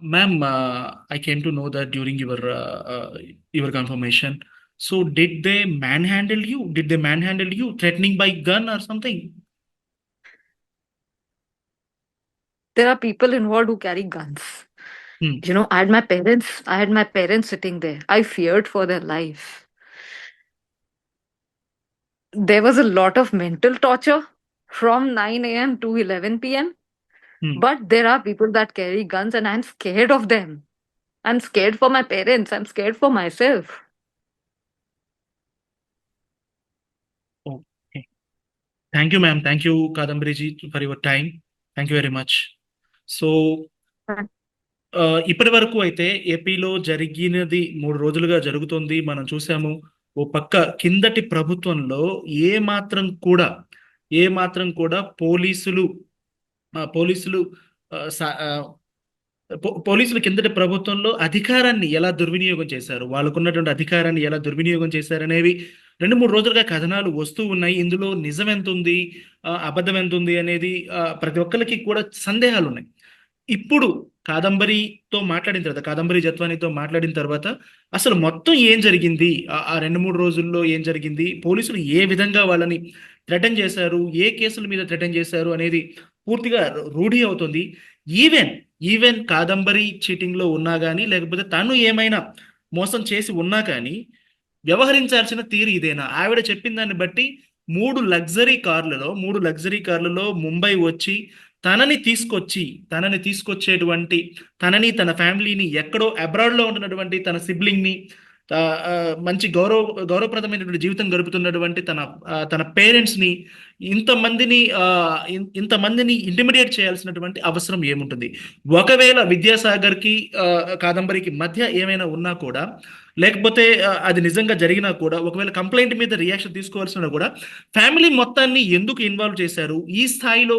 ma'am, uh, I came to know that during your uh, uh, your confirmation. So did they manhandle you? Did they manhandle you, threatening by gun or something? There are people involved who carry guns. Hmm. You know, I had my parents, I had my parents sitting there. I feared for their life. There was a lot of mental torture from 9 a.m. to 11 p.m. Hmm. But there are people that carry guns and I'm scared of them. I'm scared for my parents. I'm scared for myself. Okay. Thank you, ma'am. Thank you, Kadambriji, for your time. Thank you very much. So ఇప్పటి వరకు అయితే ఏపీలో జరిగినది మూడు రోజులుగా జరుగుతుంది మనం చూసాము ఓ పక్క కిందటి ప్రభుత్వంలో ఏ మాత్రం కూడా ఏ మాత్రం కూడా పోలీసులు పోలీసులు పోలీసులు కిందటి ప్రభుత్వంలో అధికారాన్ని ఎలా దుర్వినియోగం చేశారు? వాళ్ళకున్నటువంటి అధికారాన్ని ఎలా దుర్వినియోగం చేశారనేవి రెండు మూడు రోజులుగా కథనాలు వస్తూ ఉన్నాయి. ఇందులో నిజం ఎంత ఉంది అబద్ధం ఎంత ఉంది అనేది ప్రతి ఒక్కరికి కూడా సందేహాలు ఉన్నాయి. ఇప్పుడు కాదంబరితో మాట్లాడిన తర్వాత కాదంబరి జత్వానితో మాట్లాడిన తర్వాత అసలు మొత్తం ఏం జరిగింది? ఆ- ఆ రెండు మూడు రోజుల్లో ఏం జరిగింది? పోలీసులు ఏ విధంగా వాళ్ళని థ్రెటన్ చేశారు? ఏ కేసుల మీద థ్రెటన్ చేశారు అనేది పూర్తిగా రూఢి అవుతుంది. ఈవెన్ ఈవెన్ కాదంబరి చీటింగ్లో ఉన్నా కానీ లేకపోతే తను ఏమైనా మోసం చేసి ఉన్నా కానీ వ్యవహరించాల్సిన తీరు ఇదేనా? ఆవిడ చెప్పిన దాన్ని బట్టి మూడు లగ్జరీ కార్లలో మూడు లగ్జరీ కార్లలో ముంబై వచ్చి తనని తీసుకొచ్చి తనని తీసుకొచ్చేటువంటి తనని తన ఫ్యామిలీని ఎక్కడో అబ్రాడ్లో ఉన్నటువంటి ఉంటున్నటువంటి తన సిబ్లింగ్ని మంచి గౌరవ గౌరవప్రదమైనటువంటి జీవితం గడుపుతున్నటువంటి తన తన పేరెంట్స్ని ఇంతమందిని ఇంతమందిని ఇంటిమిడియేట్ చేయాల్సినటువంటి అవసరం ఏముంటుంది? ఒకవేళ విద్యాసాగర్కి కాదంబరికి మధ్య ఏమైనా ఉన్నా కూడా లేకపోతే అది నిజంగా జరిగినా కూడా ఒకవేళ కంప్లైంట్ మీద రియాక్షన్ తీసుకోవాల్సిన కూడా ఫ్యామిలీ మొత్తాన్ని ఎందుకు ఇన్వాల్వ్ చేశారు? ఈ స్థాయిలో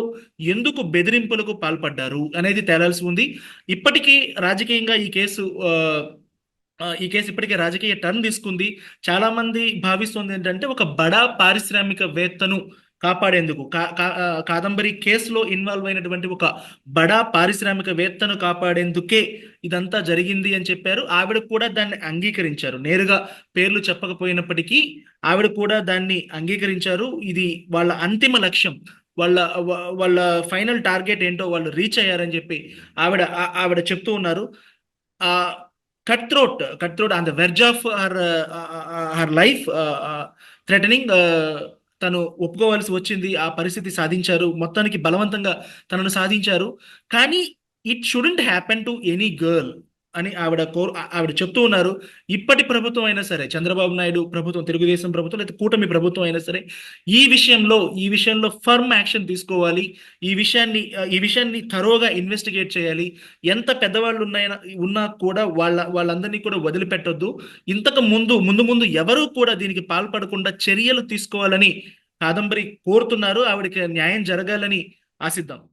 ఎందుకు బెదిరింపులకు పాల్పడ్డారు? అనేది తేలాల్సి ఉంది. ఇప్పటికీ రాజకీయంగా ఈ కేసు ఈ కేసు ఇప్పటికే రాజకీయ టర్న్ తీసుకుంది. చాలా మంది భావిస్తుంది ఏంటంటే ఒక బడా పారిశ్రామికవేత్తను కాపాడేందుకు. కా కా- కాదంబరి కేసులో ఇన్వాల్వ్ అయినటువంటి ఒక బడా పారిశ్రామికవేత్తను కాపాడేందుకే ఇదంతా జరిగింది అని చెప్పారు. ఆవిడ కూడా దాన్ని అంగీకరించారు. నేరుగా పేర్లు చెప్పకపోయినప్పటికీ ఆవిడ కూడా దాన్ని అంగీకరించారు. ఇది వాళ్ళ అంతిమ లక్ష్యం. వాళ్ళ వాళ్ళ ఫైనల్ టార్గెట్ ఏంటో వాళ్ళు రీచ్ అయ్యారని చెప్పి ఆవిడ ఆవిడ చెప్తూ ఉన్నారు. Cut throat cut throat on the verge of her her life threatening తను ఒప్పుకోవాల్సి వచ్చింది ఆ పరిస్థితి సాధించారు మొత్తానికి బలవంతంగా తనను సాధించారు. కానీ it shouldn't happen to any girl అని ఆవిడ కో ఆవిడ చెప్తూ ఉన్నారు. ఇప్పటి ప్రభుత్వం అయినా సరే చంద్రబాబు నాయుడు ప్రభుత్వం తెలుగుదేశం ప్రభుత్వం లేదా కూటమి ప్రభుత్వం అయినా సరే ఈ విషయంలో ఈ విషయంలో ఫర్మ్ యాక్షన్ తీసుకోవాలి. ఈ విషయాన్ని ఈ విషయాన్ని తరోగా ఇన్వెస్టిగేట్ చేయాలి. ఎంత పెద్దవాళ్ళు ఉన్నాయన ఉన్నా కూడా వాళ్ళ వాళ్ళందరినీ కూడా వదిలిపెట్టొద్దు. ఇంతకు ముందు ముందు ముందు ఎవరూ కూడా దీనికి పాల్పడకుండా చర్యలు తీసుకోవాలని కాదంబరి కోరుతున్నారు. ఆవిడకి న్యాయం జరగాలని ఆశిద్దాం.